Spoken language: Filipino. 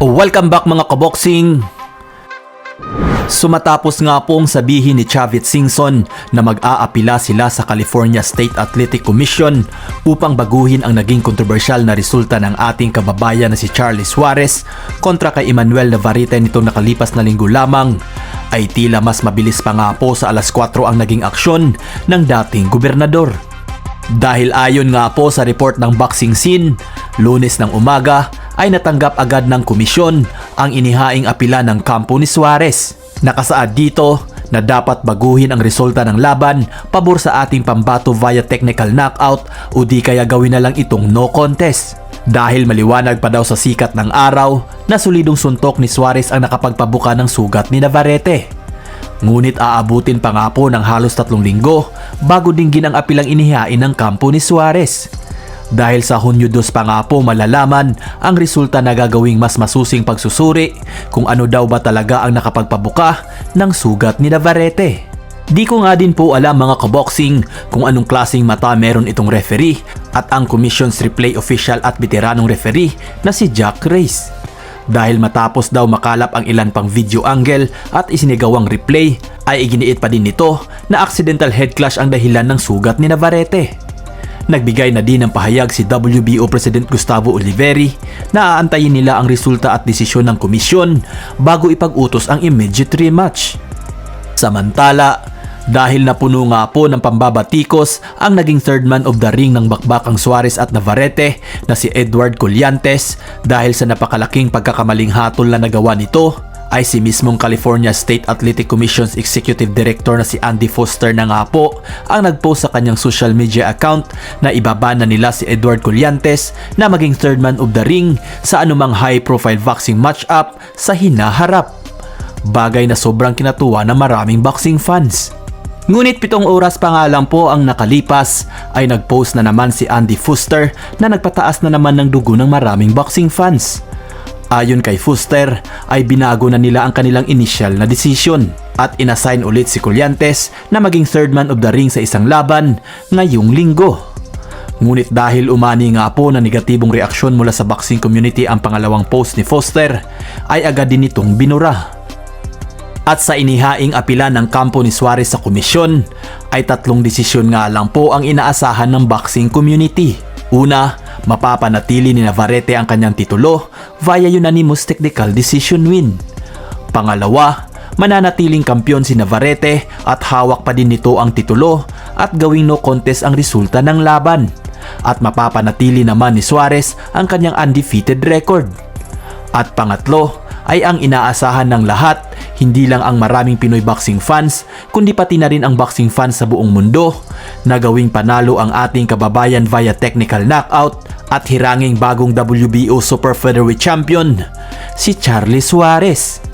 Welcome back mga kaboksing! Sumatapos nga pong sabihin ni Chavit Singson na mag-aapila sila sa California State Athletic Commission upang baguhin ang naging kontrobersyal na resulta ng ating kababayan na si Charlie Suarez kontra kay Emmanuel Navarrete nitong nakalipas na linggo lamang ay tila mas mabilis pa nga po sa alas 4 ang naging aksyon ng dating gobernador. Dahil ayon nga po sa report ng boxing scene, lunes ng umaga ay natanggap agad ng komisyon ang inihaing apila ng kampo ni Suarez. Nakasaad dito na dapat baguhin ang resulta ng laban pabor sa ating pambato via technical knockout o di kaya gawin na lang itong no contest. Dahil maliwanag pa daw sa sikat ng araw na solidong suntok ni Suarez ang nakapagpabuka ng sugat ni Navarrete. Ngunit aabutin pa nga po ng halos tatlong linggo bago dinggin ang apilang inihain ng kampo ni Suarez. Dahil sa Hunyo 2 pa nga po malalaman ang resulta na gagawing mas masusing pagsusuri kung ano daw ba talaga ang nakapagpabuka ng sugat ni Navarrete. Di ko nga din po alam mga kaboxing kung anong klaseng mata meron itong referee at ang commission's replay official at veteranong referee na si Jack Reyes. Dahil matapos daw makalap ang ilan pang video angle at isinigawang replay ay iginiit pa din nito na accidental head clash ang dahilan ng sugat ni Navarrete. Nagbigay na din ng pahayag si WBO President Gustavo Oliveri na aantayin nila ang resulta at desisyon ng komisyon bago ipag-utos ang immediate rematch. Samantala, dahil napuno nga po ng pambabatikos ang naging third man of the ring ng bakbakang Suarez at Navarrete na si Edward Colliantes dahil sa napakalaking pagkakamaling hatol na nagawa nito ay si mismong California State Athletic Commission's Executive Director na si Andy Foster na nga po ang nagpost sa kanyang social media account na ibaba na nila si Edward Colliantes na maging third man of the ring sa anumang high profile boxing matchup sa hinaharap. Bagay na sobrang kinatuwa ng maraming boxing fans. Ngunit pitong oras pa nga lang po ang nakalipas ay nagpost na naman si Andy Fuster na nagpataas na naman ng dugo ng maraming boxing fans. Ayon kay Fuster ay binago na nila ang kanilang initial na desisyon at inassign ulit si Colliantes na maging third man of the ring sa isang laban ngayong linggo. Ngunit dahil umani nga po na negatibong reaksyon mula sa boxing community ang pangalawang post ni Foster ay agad din itong binura. At sa inihaing apila ng kampo ni Suarez sa komisyon ay tatlong desisyon nga lang po ang inaasahan ng boxing community. Una, mapapanatili ni Navarrete ang kanyang titulo via unanimous technical decision win. Pangalawa, mananatiling kampyon si Navarrete at hawak pa din nito ang titulo at gawing no contest ang resulta ng laban. At mapapanatili naman ni Suarez ang kanyang undefeated record. At pangatlo ay ang inaasahan ng lahat, hindi lang ang maraming Pinoy boxing fans, kundi pati na rin ang boxing fans sa buong mundo, na gawing panalo ang ating kababayan via technical knockout at hiranging bagong WBO Super Featherweight Champion, si Charlie Suarez.